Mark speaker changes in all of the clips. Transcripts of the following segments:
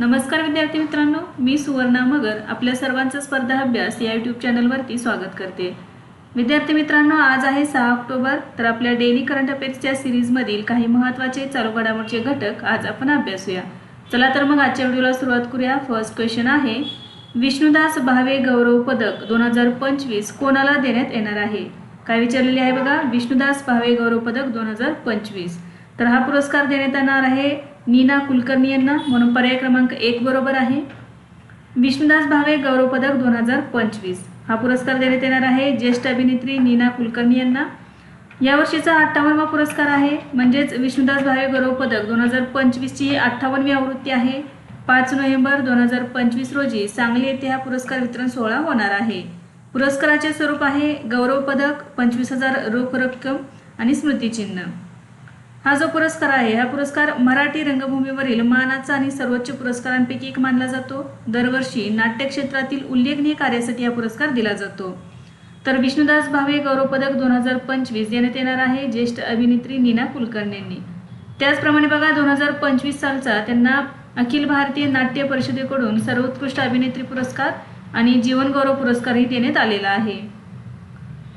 Speaker 1: नमस्कार विद्यार्थी मित्रांनो मी सुवर्णा मगर आपल्या सर्वांचा स्पर्धा अभ्यास या यूट्यूब चॅनलवरती स्वागत करते. विद्यार्थी मित्रांनो आज आहे सहा ऑक्टोबर तर आपल्या डेली करंट अफेअर्सच्या सिरीजमधील काही महत्त्वाचे चालू घडामोडचे घटक आज आपण अभ्यासूया. चला तर मग आजच्या व्हिडिओला सुरुवात करूया. फर्स्ट क्वेश्चन आहे विष्णुदास भावे गौरव पदक दोन हजार पंचवीस कोणाला देण्यात येणार आहे? काय विचारलेले आहे बघा विष्णुदास भावे गौरव पदक दोन हजार पंचवीस. तर हा पुरस्कार देण्यात येणार आहे नीना कुलकर्णी यांना म्हणून पर्याय क्रमांक एक बरोबर आहे. विष्णुदास भावे गौरव पदक दोन हजार पंचवीस. हा पुरस्कार देण्यात येणार आहे. ज्येष्ठ अभिनेत्री नीना कुलकर्णी यांना. यावर्षीचा अठ्ठावन्नवा पुरस्कार आहे. म्हणजेच विष्णुदास भावे गौरव पदक दोन हजार पंचवीसची अठ्ठावन्नवी आवृत्ती आहे. पाच नोव्हेंबर दोन हजार पंचवीस रोजी सांगली येथे हा पुरस्कार वितरण सोहळा होणार आहे. पुरस्काराचे स्वरूप आहे गौरव पदक पंचवीस हजार रोख रक्कम आणि स्मृतिचिन्ह. हा जो पुरस्कार आहे हा पुरस्कार मराठी रंगभूमीवरील मानाचा आणि सर्वोच्च पुरस्कारांपैकी एक मानला जातो. दरवर्षी नाट्यक्षेत्रातील उल्लेखनीय कार्यासाठी हा पुरस्कार दिला जातो. तर विष्णुदास भावे गौरव पदक दोन हजार पंचवीस देण्यात येणार आहे ज्येष्ठ अभिनेत्री नीना कुलकर्णींनी. त्याचप्रमाणे बघा दोन हजार पंचवीस सालचा त्यांना अखिल भारतीय नाट्य परिषदेकडून सर्वोत्कृष्ट अभिनेत्री पुरस्कार आणि जीवनगौरव पुरस्कारही देण्यात आलेला आहे.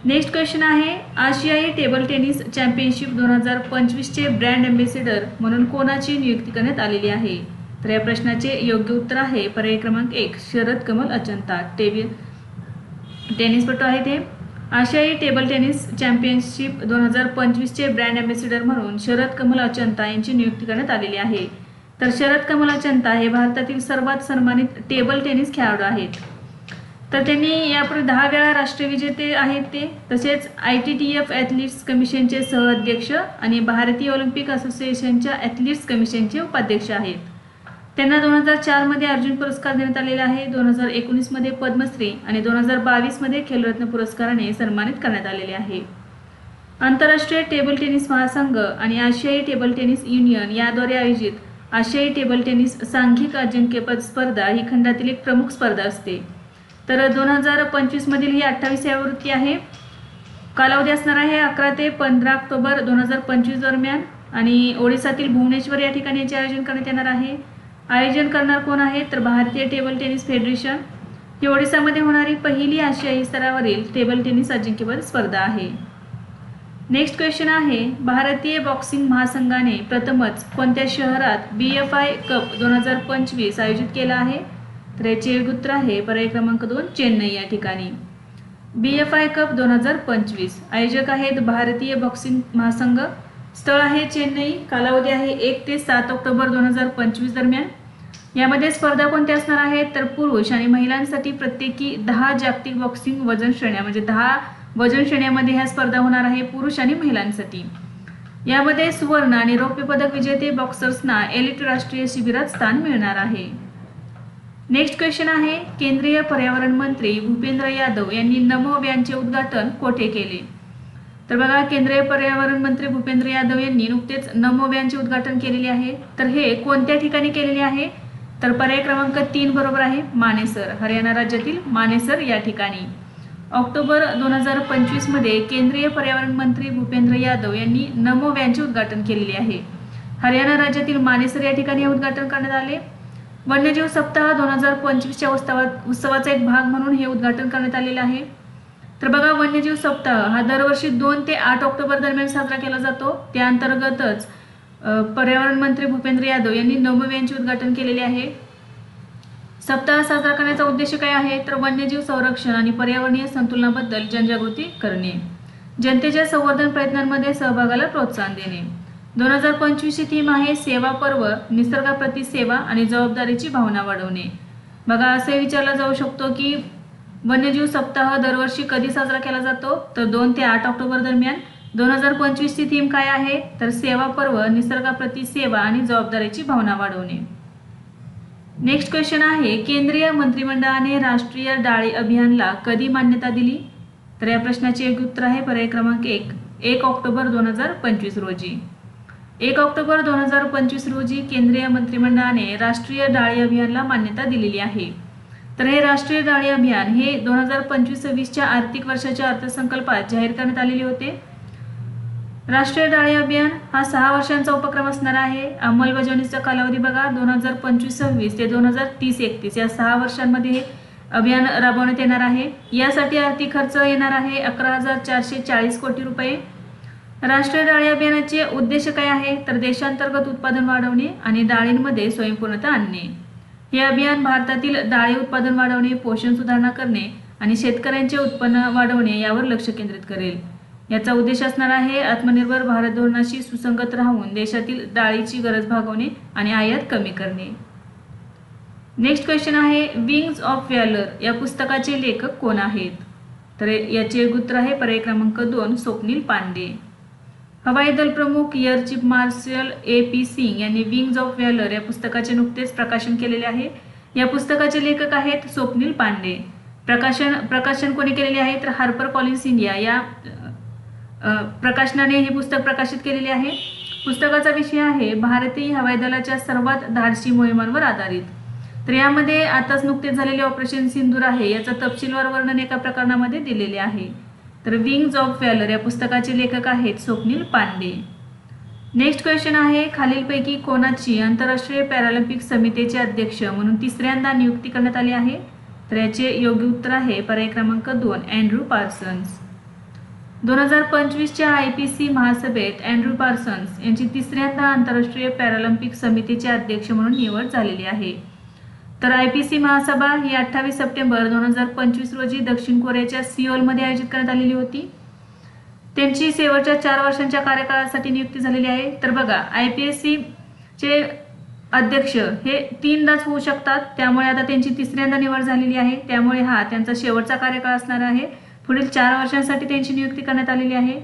Speaker 1: नेक्स्ट क्वेश्चन आहे आशियाई टेबल टेनिस चॅम्पियनशिप दोन हजार पंचवीसचे ब्रँड अँबेसिडर म्हणून कोणाची नियुक्ती करण्यात आलेली आहे? तर या प्रश्नाचे योग्य उत्तर आहे पर्याय क्रमांक एक शरद कमल अचंता टेबल टेनिसपटू आहे ते. आशियाई टेबल टेनिस चॅम्पियनशिप दोन हजार पंचवीसचे ब्रँड अँबेसिडर म्हणून शरद कमल अचंता यांची नियुक्ती करण्यात आलेली आहे. तर शरद कमल अचंता हे भारतातील सर्वात सन्मानित टेबल टेनिस खेळाडू आहेत. तर त्यांनी यापूर्वी दहा वेळा राष्ट्रविजेते आहेत ते. तसेच I T T F athletes कमिशनचे सहअध्यक्ष आणि भारतीय ऑलिम्पिक असोसिएशनच्या ॲथलीट्स कमिशनचे उपाध्यक्ष आहेत. त्यांना दोन हजार चारमध्ये अर्जुन पुरस्कार देण्यात आलेला आहे. दोन हजार एकोणीसमध्ये पद्मश्री आणि दोन हजार बावीसमध्ये खेलरत्न पुरस्काराने सन्मानित करण्यात आलेले आहे. आंतरराष्ट्रीय टेबल टेनिस महासंघ आणि आशियाई टेबल टेनिस युनियन याद्वारे आयोजित आशियाई टेबल टेनिस सांघिक अजिंक्यपद स्पर्धा ही खंडातील एक प्रमुख स्पर्धा असते. तर दोन हजार पंचवीसमधील ही अठ्ठावीस आवृत्ती आहे. कालावधी असणार आहे अकरा ते पंधरा ऑक्टोबर दोन हजार पंचवीस दरम्यान आणि ओडिसातील भुवनेश्वर या ठिकाणी याचे आयोजन करण्यात येणार आहे. आयोजन करणार कोण आहे? तर भारतीय टेबल टेनिस फेडरेशन. ही ओडिसामध्ये होणारी पहिली आशियाई स्तरावरील टेबल टेनिस अजिंक्यपद स्पर्धा आहे. नेक्स्ट क्वेश्चन आहे भारतीय बॉक्सिंग महासंघाने प्रथमच कोणत्या शहरात बी एफ आय कप दोन हजार पंचवीस आयोजित केला आहे? तर याचे आहे. पर्याय क्रमांक दोन चेन्नई या ठिकाणी. बी एफ आय कप दोन हजार पंचवीस. आयोजक आहेत भारतीय बॉक्सिंग महासंघ. स्थळ आहे चेन्नई. कालावधी आहे एक ते सात ऑक्टोबर दोन हजार पंचवीस दरम्यान. यामध्ये स्पर्धा कोणत्या असणार आहेत? तर पुरुष आणि महिलांसाठी प्रत्येकी दहा जागतिक बॉक्सिंग वजन श्रेण्या म्हणजे दहा वजन श्रेण्यामध्ये ह्या स्पर्धा होणार आहे पुरुष आणि महिलांसाठी. यामध्ये सुवर्ण आणि रौप्य पदक विजेते बॉक्सर्सना एलिट राष्ट्रीय शिबिरात स्थान मिळणार आहे. नेक्स्ट क्वेश्चन आहे केंद्रीय पर्यावरण मंत्री भूपेंद्र यादव यांनी नमो व्यानचे उद्घाटन कोठे केले? तर बघा केंद्रीय पर्यावरण मंत्री भूपेंद्र यादव यांनी नुकतेच नमो व्यानचे उद्घाटन केलेले आहे. तर हे कोणत्या ठिकाणी केलेले आहे? तर पर्याय क्रमांक तीन बरोबर आहे मानेसर हरियाणा राज्यातील मानेसर या ठिकाणी. ऑक्टोबर दोन हजार पंचवीसमध्ये केंद्रीय पर्यावरण मंत्री भूपेंद्र यादव यांनी नमो व्यानचे उद्घाटन केलेले आहे. हरियाणा राज्यातील मानेसर या ठिकाणी हे उद्घाटन करण्यात आले. वन्यजीव सप्ताह दोन हजार पंचवीसच्या उत्सवात उत्सवाचा एक भाग म्हणून हे उद्घाटन करण्यात आलेलं आहे. तर बघा वन्यजीव सप्ताह हा दरवर्षी दोन ते आठ ऑक्टोबर दरम्यान साजरा केला जातो. त्या अंतर्गतच पर्यावरण मंत्री भूपेंद्र यादव यांनी नवम यांचे उद्घाटन केलेले आहे. सप्ताह साजरा करण्याचा उद्देश काय आहे? तर वन्यजीव संरक्षण आणि पर्यावरणीय संतुलनाबद्दल जनजागृती करणे. जनतेच्या संवर्धन प्रयत्नांमध्ये सहभागाला प्रोत्साहन देणे. दोन हजार पंचवीसची थीम आहे सेवा पर्व निसर्गाप्रती सेवा आणि जबाबदारीची भावना वाढवणे. बघा असे विचारला जाऊ शकतो की वन्यजीव सप्ताह दरवर्षी कधी साजरा केला जातो? तर दोन ते आठ ऑक्टोबर दरम्यान. दोन हजार पंचवीसची थीम काय आहे? तर सेवा पर्व निसर्गाप्रती सेवा आणि जबाबदारीची भावना वाढवणे. नेक्स्ट क्वेश्चन आहे केंद्रीय मंत्रिमंडळाने राष्ट्रीय डाळी अभियानला कधी मान्यता दिली? तर या प्रश्नाचे योग्य उत्तर आहे पर्याय क्रमांक एक. एक ऑक्टोबर दोन हजार पंचवीस रोजी. एक ऑक्टोबर दोन हजार पंचवीस रोजी केंद्रीय मंत्रिमंडळाने राष्ट्रीय डाळी अभियानला मान्यता दिलेली आहे. तर हे राष्ट्रीय डाळी अभियान हे दोन हजार पंचवीस सव्वीसच्या आर्थिक वर्षाच्या अर्थसंकल्पात जाहीर करण्यात आलेले होते. राष्ट्रीय डाळी अभियान हा सहा वर्षांचा उपक्रम असणार आहे. अंमलबजावणीचा कालावधी बघा दोन हजार पंचवीस सव्वीस ते दोन हजार तीस एकतीस या सहा वर्षांमध्ये हे अभियान राबवण्यात येणार आहे. यासाठी आर्थिक खर्च येणार आहे अकरा हजार चारशे चाळीस कोटी रुपये. राष्ट्रीय डाळी अभियानाचे उद्देश काय आहे? तर देशांतर्गत उत्पादन वाढवणे आणि डाळींमध्ये स्वयंपूर्णता आणणे. हे अभियान भारतातील डाळी उत्पादन वाढवणे पोषण सुधारणा करणे आणि शेतकऱ्यांचे उत्पन्न वाढवणे यावर लक्ष केंद्रित करेल. याचा उद्देश असणार आहे आत्मनिर्भर भारत धोरणाशी सुसंगत राहून देशातील डाळीची गरज भागवणे आणि आयात कमी करणे. नेक्स्ट क्वेश्चन आहे विंग्स ऑफ व्हॅलर या पुस्तकाचे लेखक कोण आहेत? तर याचे उत्तर आहे पर्याय क्रमांक दोन स्वप्नील पांडे. हवाई दल प्रमुख air chief marshal A P Singh यांनी विंग्ज ऑफ व्हॅलर या पुस्तकाचे नुकतेच प्रकाशन केलेले आहे. या पुस्तकाचे लेखक आहेत स्वप्नील पांडे. प्रकाशन प्रकाशन कोणी केलेले आहे तर हार्पर कॉलिन्स इंडिया या प्रकाशनाने हे पुस्तक प्रकाशित केलेले आहे. पुस्तकाचा विषय आहे भारतीय हवाई दलाच्या सर्वात धाडशी मोहिमांवर आधारित. तर यामध्ये आताच नुकतेच झालेले ऑपरेशन सिंदूर आहे याचं तपशीलवार वर्णन एका प्रकरणामध्ये दिलेले आहे. तर विंग्ज ऑफ व्हॅलर या पुस्तकाचे लेखक आहेत स्वप्नील पांडे. नेक्स्ट क्वेश्चन आहे खालीलपैकी कोणाची आंतरराष्ट्रीय पॅरालिम्पिक समितीचे अध्यक्ष म्हणून तिसऱ्यांदा नियुक्ती करण्यात आली आहे? तर याचे योग्य उत्तर आहे पर्याय क्रमांक दोन अँड्रू पार्सन्स दोन हजार पंचवीसच्या आय पी सी महासभेत अँड्रू पार्सन्स यांची तिसऱ्यांदा आंतरराष्ट्रीय पॅरालिम्पिक समितीचे अध्यक्ष म्हणून निवड झालेली आहे. तर आय पी सी महासभा ही अठ्ठावीस सप्टेंबर दोन हजार पंचवीस रोजी दक्षिण कोरियाच्या सिओलमध्ये आयोजित करण्यात आलेली होती. त्यांची शेवटच्या चार वर्षांच्या कार्यकाळासाठी नियुक्ती झालेली आहे. तर बघा आय पी एस चे अध्यक्ष हे तीनदाच होऊ शकतात. त्यामुळे आता त्यांची तिसऱ्यांदा निवड झालेली आहे. त्यामुळे हा त्यांचा शेवटचा कार्यकाळ असणार आहे. पुढील चार वर्षांसाठी त्यांची नियुक्ती करण्यात आलेली आहे.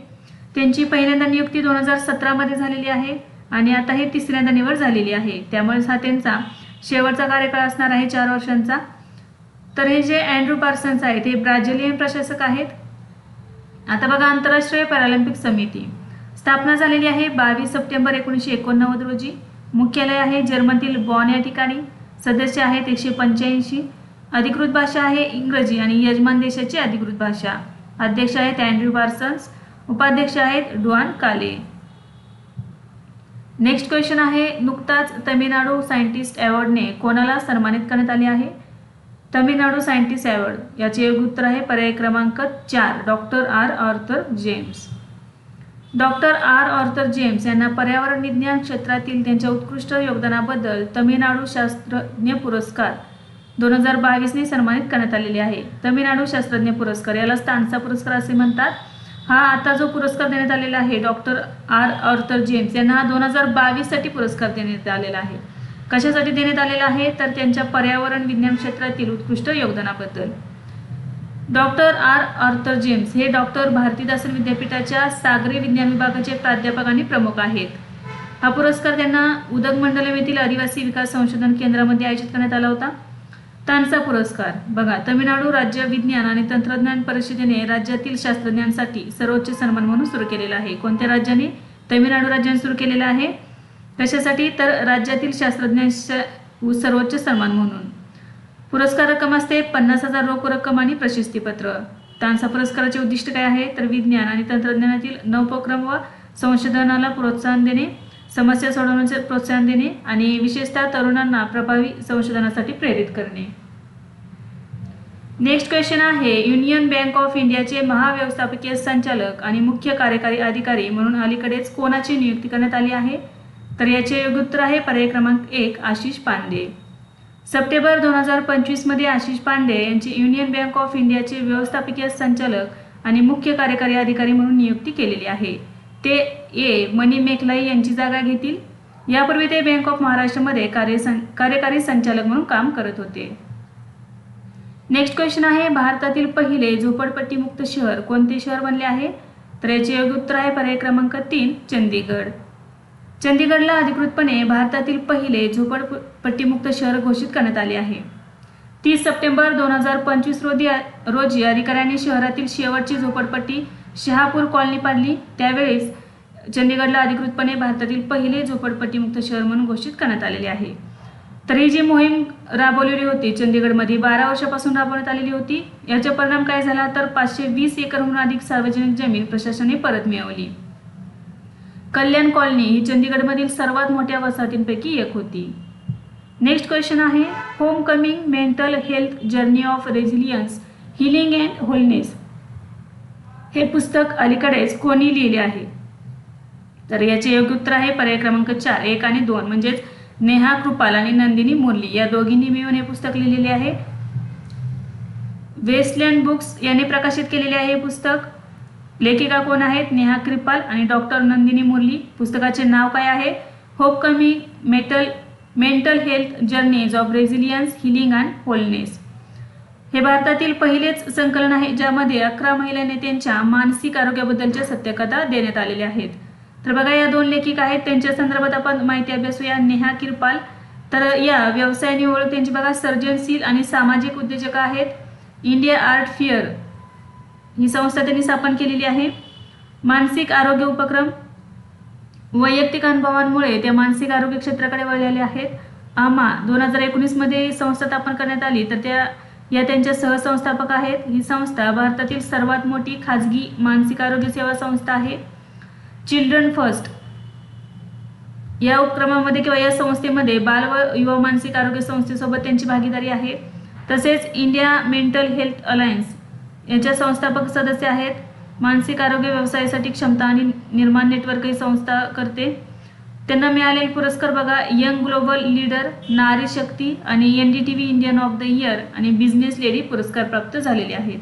Speaker 1: त्यांची पहिल्यांदा नियुक्ती दोन हजार सतरामध्ये झालेली आहे आणि आता हे तिसऱ्यांदा निवड झालेली आहे. त्यामुळे हा त्यांचा शेवटचा कार्यकाळ असणार आहे चार वर्षांचा. तर हे जे अँड्रू पार्सन्स आहेत हे ब्राझिलियन प्रशासक आहेत. आता बघा आंतरराष्ट्रीय पॅरालिम्पिक समिती. स्थापना झालेली आहे बावीस सप्टेंबर एकोणीसशे एकोणनव्वद रोजी. मुख्यालय आहे जर्मनीतील बॉन या ठिकाणी. सदस्य आहेत एकशे पंच्याऐंशी. अधिकृत भाषा आहे इंग्रजी आणि यजमान देशाची अधिकृत भाषा. अध्यक्ष आहेत अँड्रू पार्सन्स. उपाध्यक्ष आहेत डुआन काले. नेक्स्ट क्वेश्चन आहे नुकताच तमिळनाडू सायंटिस्ट अवॉर्डने कोणाला सन्मानित करण्यात आले आहे? तमिळनाडू सायंटिस्ट अवॉर्ड याचे योग्य उत्तर आहे पर्याय क्रमांक चार doctor R Arthur James doctor R Arthur James यांना पर्यावरण विज्ञान क्षेत्रातील त्यांच्या उत्कृष्ट योगदानाबद्दल तमिळनाडू शास्त्रज्ञ पुरस्कार दोन हजार बावीसने सन्मानित करण्यात आलेले आहे. तमिळनाडू शास्त्रज्ञ पुरस्कार याला स्थानचा पुरस्कार असे म्हणतात. हा आता जो पुरस्कार देण्यात आलेला आहे डॉक्टर आर आर्थर जेम्स यांना हा दोन हजार बावीससाठी पुरस्कार देण्यात आलेला आहे. कशासाठी देण्यात आलेला आहे? तर त्यांच्या पर्यावरण विज्ञान क्षेत्रातील उत्कृष्ट योगदानाबद्दल. डॉक्टर आर आर्थर जेम्स हे डॉक्टर भारतीदासन विद्यापीठाच्या सागरी विज्ञान विभागाचे प्राध्यापक आणि प्रमुख आहेत. हा पुरस्कार त्यांना उदगमंडलम येथील आदिवासी विकास संशोधन केंद्रामध्ये आयोजित करण्यात आला होता. तानसा पुरस्कार. बघा तमिळनाडू राज्य विज्ञान आणि तंत्रज्ञान परिषदेने राज्यातील शास्त्रज्ञांसाठी सर्वोच्च सन्मान म्हणून सुरू केलेला आहे. कोणत्या राज्याने? तमिळनाडू राज्याने सुरू केलेला आहे. कशासाठी? तर राज्यातील शास्त्रज्ञांच्या सर्वोच्च सन्मान म्हणून. पुरस्कार रक्कम असते पन्नास हजार रोख रक्कम आणि प्रशस्तीपत्र. तानसा पुरस्काराचे उद्दिष्ट काय आहे? तर विज्ञान आणि तंत्रज्ञानातील नवोपक्रम व संशोधनाला प्रोत्साहन देणे. समस्या सोडवण्याचे प्रोत्साहन देणे आणि विशेषतः तरुणांना प्रभावी संशोधनासाठी प्रेरित करणे. नेक्स्ट क्वेश्चन आहे युनियन बँक ऑफ इंडियाचे महाव्यवस्थापकीय संचालक आणि मुख्य कार्यकारी अधिकारी म्हणून अलीकडेच कोणाची नियुक्ती करण्यात आली आहे? तर याचे योग्य उत्तर आहे पर्याय क्रमांक एक आशिष पांडे. सप्टेंबर दोन हजार पंचवीसमध्ये आशिष पांडे यांची युनियन बँक ऑफ इंडियाचे व्यवस्थापकीय संचालक आणि मुख्य कार्यकारी अधिकारी म्हणून नियुक्ती केलेली आहे. ते ए मनी मेखलाई यांची जागा घेतील. यापूर्वी ते बँक ऑफ महाराष्ट्रमध्ये कार्यसं कार्यकारी संचालक म्हणून काम करत होते. नेक्स्ट क्वेश्चन आहे भारतातील पहिले झोपडपट्टीमुक्त शहर कोणते शहर बनले आहे? तर याचे योग्य उत्तर आहे पर्याय क्रमांक तीन चंदीगड चंदीगडला अधिकृतपणे भारतातील पहिले झोपडपट्टीमुक्त शहर घोषित करण्यात आले आहे. तीस सप्टेंबर दोन हजार पंचवीस रोजी रोजी अधिकाऱ्यांनी शहरातील शेवटची झोपडपट्टी शहापूर कॉलनी पाडली. त्यावेळेस चंदीगडला अधिकृतपणे भारतातील पहिले झोपडपट्टीमुक्त शहर म्हणून घोषित करण्यात आलेले आहे. तर ही जी मोहीम राबवलेली होती चंदीगडमध्ये बारा वर्षापासून राबवण्यात आलेली होती याचा परिणाम काय झाला तर पाचशे वीस एकरहून अधिक सार्वजनिक जमीन प्रशासनाने परत मिळवली. कल्याण कॉलनी ही चंदीगडमधील सर्वात मोठ्या वसाहतींपैकी एक होती. नेक्स्ट क्वेश्चन आहे homecoming mental health journey of resilience healing and wholeness. हे पुस्तक अलीकडेच कोणी लिहिले आहे? तर याचे योग्य उत्तर आहे पर्याय क्रमांक चार एक आणि दोन. म्हणजेच नेहा कृपाल आणि नंदिनी मुरली या दोघींनी मिळून हे पुस्तक लिहिलेले आहे. वेस्टलँड बुक्स यांनी प्रकाशित केलेले आहे हे पुस्तक. लेखिका कोण आहेत? नेहा कृपाल आणि डॉक्टर नंदिनी मुरली. पुस्तकाचे नाव काय आहे? Homecoming metal mental health journeys of resilience healing and wholeness. हे भारतातील पहिलेच संकलन आहे ज्यामध्ये अकरा महिला नेत्यांच्या मानसिक आरोग्याबद्दलच्या सत्यकथा देण्यात आलेल्या आहेत. तर बघा या दोन लेखिका आहेत. त्यांच्या संदर्भात आपण माहिती अभ्यासूया. नेहा किरपाल. तर या व्यवसाय ओळख त्यांची बघा सर्जनशील आणि सामाजिक उद्योजक आहेत. इंडिया आर्ट फिअर ही संस्था त्यांनी स्थापन केलेली आहे. मानसिक आरोग्य उपक्रम. वैयक्तिक अनुभवांमुळे त्या मानसिक आरोग्य क्षेत्राकडे वळलेले आहेत. आमा दोन हजार एकोणीसमध्ये संस्था स्थापन करण्यात आली. तर त्या या त्यांच्या सहसंस्थापक आहेत. ही संस्था भारतातील सर्वात मोठी खाजगी मानसिक आरोग्य सेवा संस्था आहे. Children first. या उपक्रमामध्ये किंवा या संस्थेमध्ये बाल व युवा मानसिक आरोग्य संस्थेसोबत त्यांची भागीदारी आहे. तसेच इंडिया मेंटल हेल्थ अलायन्स याच्या संस्थापक सदस्य आहेत. मानसिक आरोग्य व्यवसायासाठी क्षमता आणि निर्माण नेटवर्क ही संस्था करते. त्यांना मिळालेले पुरस्कार बघा यंग ग्लोबल लीडर नारी शक्ती आणि N D T V Indian of the year आणि बिझनेस लेडी पुरस्कार प्राप्त झालेले आहेत.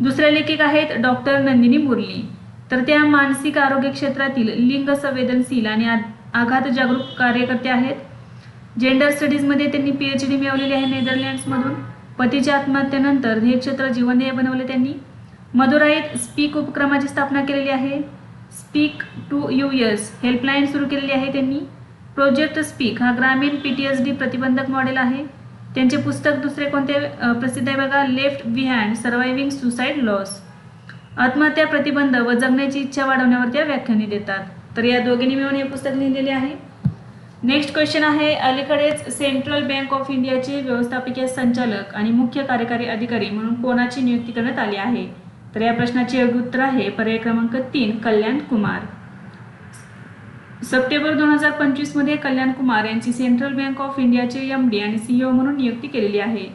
Speaker 1: दुसऱ्या लेखिका आहेत डॉक्टर नंदिनी मुरली. तर त्या मानसिक आरोग्य क्षेत्रातील लिंग संवेदनशील आणि आ- आघात जागरूक कार्यकर्ते आहेत. जेंडर स्टडीजमध्ये त्यांनी पी एच डी मिळवलेली आहे नेदरलँड्समधून पतीच्या आत्महत्येनंतर हे क्षेत्र जीवनदेय बनवले त्यांनी. मदुराईत स्पीक उपक्रमाची स्थापना केलेली आहे. Speak to U S helpline सुरू केलेली आहे त्यांनी. प्रोजेक्ट स्पीक हा ग्रामीण पी टी एस डी प्रतिबंधक मॉडेल आहे. त्यांचे पुस्तक दुसरे कोणते प्रसिद्ध आहे बघा. Left behind surviving suicide loss आत्महत्या प्रतिबंध व जगण्याची इच्छा वाढवण्यावर त्या व्याख्याने देतात. तर या दोघींनी मिळून हे पुस्तक लिहिलेले आहे. नेक्स्ट क्वेश्चन आहे. अलीकडेच सेंट्रल बँक ऑफ इंडियाचे व्यवस्थापकीय संचालक आणि मुख्य कार्यकारी अधिकारी म्हणून कोणाची नियुक्ती करण्यात आली आहे? तर या प्रश्नाचे योग्य उत्तर आहे. पर्याय क्रमांक तीन कल्याण कुमार. सप्टेंबर दोन हजार पंचवीसमध्ये कल्याण कुमार यांची सेंट्रल बँक ऑफ इंडियाचे एम डी आणि सीईओ म्हणून नियुक्ती केलेली आहे.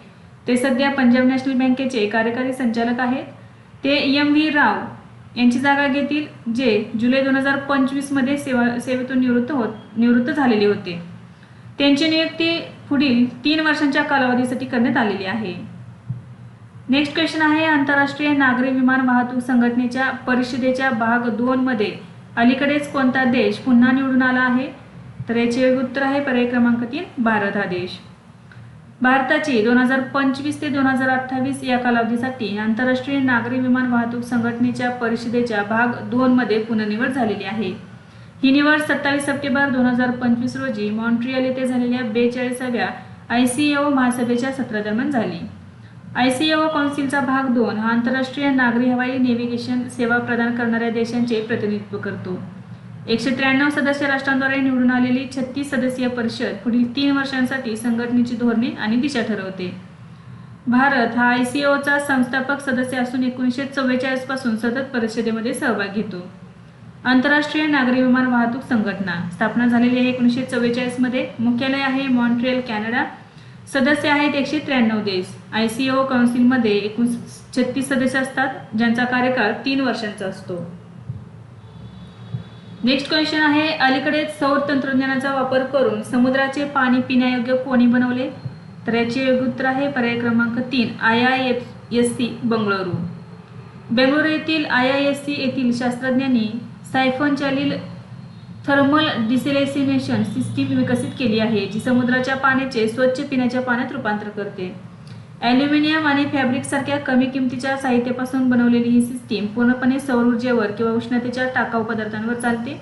Speaker 1: ते सध्या पंजाब नॅशनल बँकेचे कार्यकारी संचालक आहेत. ते एम व्ही राव यांची जागा घेतील जे जुलै दोन हजार पंचवीसमध्ये सेवा सेवेतून निवृत्त होत निवृत्त झालेले होते. त्यांची नियुक्ती पुढील तीन वर्षांच्या कालावधीसाठी करण्यात आलेली आहे. नेक्स्ट क्वेश्चन आहे आंतरराष्ट्रीय नागरी विमान वाहतूक संघटनेच्या परिषदेच्या भाग दोन मध्ये अलीकडेच कोणता देश पुन्हा निवडून आला आहे? तर याचे उत्तर आहे पर्याय क्रमांक तीन भारत हा देश. भारताची दोन हजार पंचवीस ते दोन हजार अठ्ठावीस या कालावधीसाठी आंतरराष्ट्रीय नागरी विमान वाहतूक संघटनेच्या परिषदेच्या भाग दोन मध्ये पुनर्निवड झालेली आहे. ही निवड सत्तावीस सप्टेंबर दोन हजार पंचवीस रोजी मॉन्ट्रियल येथे झालेल्या बेचाळीसाव्या आय सी ओ महासभेच्या सत्रादरम्यान झाली. आय सी ए काउन्सिलचा भाग दोन हा आंतरराष्ट्रीय नागरी हवाई नेव्हिगेशन सेवा प्रदान करणाऱ्या देशांचे प्रतिनिधित्व करतो. एकशे त्र्याण्णव सदस्य राष्ट्रांद्वारे निवडून आलेली छत्तीस सदस्यीय परिषद पुढील तीन वर्षांसाठी संघटनेची धोरणे आणि दिशा ठरवते. भारत हा आय सी ओचा संस्थापक सदस्य असून एकोणीसशे चव्वेचाळीसपासून सतत परिषदेमध्ये सहभाग घेतो. आंतरराष्ट्रीय नागरी विमान वाहतूक संघटना स्थापना झालेली आहे एकोणीसशे चव्वेचाळीसमध्ये मुख्यालय आहे मॉन्ट्रियल कॅनडा. सदस्य आहेत एकशे त्र्याण्णव देश. आय सी ओ काउन्सिलमध्ये एकूण छत्तीस सदस्य असतात ज्यांचा कार्यकाळ तीन वर्षांचा असतो. नेक्स्ट क्वेश्चन आहे अलीकडेच सौर तंत्रज्ञानाचा वापर करून समुद्राचे पाणी पिण्यायोग्य कोणी बनवले? तर याचे योग्य उत्तर आहे पर्याय क्रमांक तीन I I F S C Bengaluru. Bengaluru येथील आय आय एस सी येथील शास्त्रज्ञांनी सायफन चालील थर्मल डिसेलेसिनेशन सिस्टीम विकसित केली आहे जी समुद्राच्या पाण्याचे स्वच्छ पिण्याच्या पाण्यात रूपांतर करते. ॲल्युमिनियम आणि फॅब्रिक सारख्या कमी किमतीच्या साहित्यापासून बनवलेली ही सिस्टीम पूर्णपणे सौर ऊर्जेवर किंवा उष्णतेच्या टाकाऊ पदार्थांवर चालते.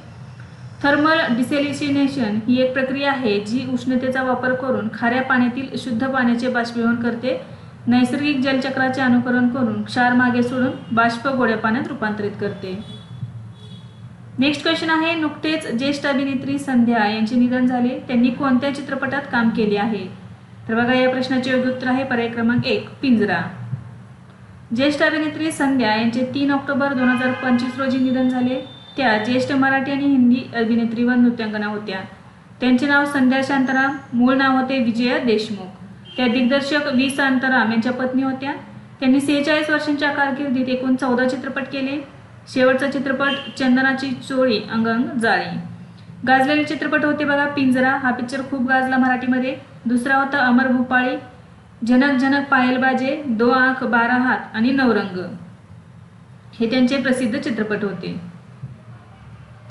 Speaker 1: थर्मल डिसेलिसिनेशन ही एक प्रक्रिया आहे जी उष्णतेचा वापर करून खाऱ्या पाण्यातील शुद्ध पाण्याचे बाष्पीभवन करते. नैसर्गिक जलचक्राचे अनुकरण करून क्षार मागे सोडून बाष्प गोड्या पाण्यात रूपांतरित करते. नेक्स्ट क्वेश्चन आहे नुकतेच ज्येष्ठ अभिनेत्री संध्या यांचे निधन झाले. त्यांनी कोणत्या चित्रपटात काम केले आहे? तर बघा या प्रश्नाचे योग्य उत्तर आहे पर्याय क्रमांक एक पिंजरा. ज्येष्ठ अभिनेत्री संध्या यांचे तीन ऑक्टोबर दोन हजार पंचवीस रोजी निधन झाले. त्या ज्येष्ठ मराठी आणि हिंदी अभिनेत्री व नृत्यांगना होत्या. त्यांचे नाव संध्या शांताराम मूळ नाव होते विजया देशमुख. त्या दिग्दर्शक व्ही शांताराम यांच्या पत्नी होत्या. त्यांनी सेहेचाळीस वर्षांच्या कारकिर्दीत एकूण चौदा चित्रपट केले. शेवटचा चित्रपट चंदनाची चोळी अंगंग जाळी. गाजलेले चित्रपट होते बघा पिंजरा. हा पिक्चर खूप गाजला मराठीमध्ये. दुसरा होता अमर भोपाळी जनक जनक पायल बाजे दो आंख बारा हात आणि नवरंग. हे त्यांचे प्रसिद्ध चित्रपट होते.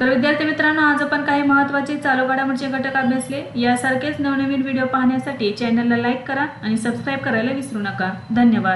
Speaker 1: तर विद्यार्थी मित्रांनो आज आपण काही महत्त्वाचे चालू घडामोडीचे घटक अभ्यासले. यासारखेच नवनवीन व्हिडिओ पाहण्यासाठी चॅनलला लाईक करा आणि सबस्क्राईब करायला विसरू नका. धन्यवाद.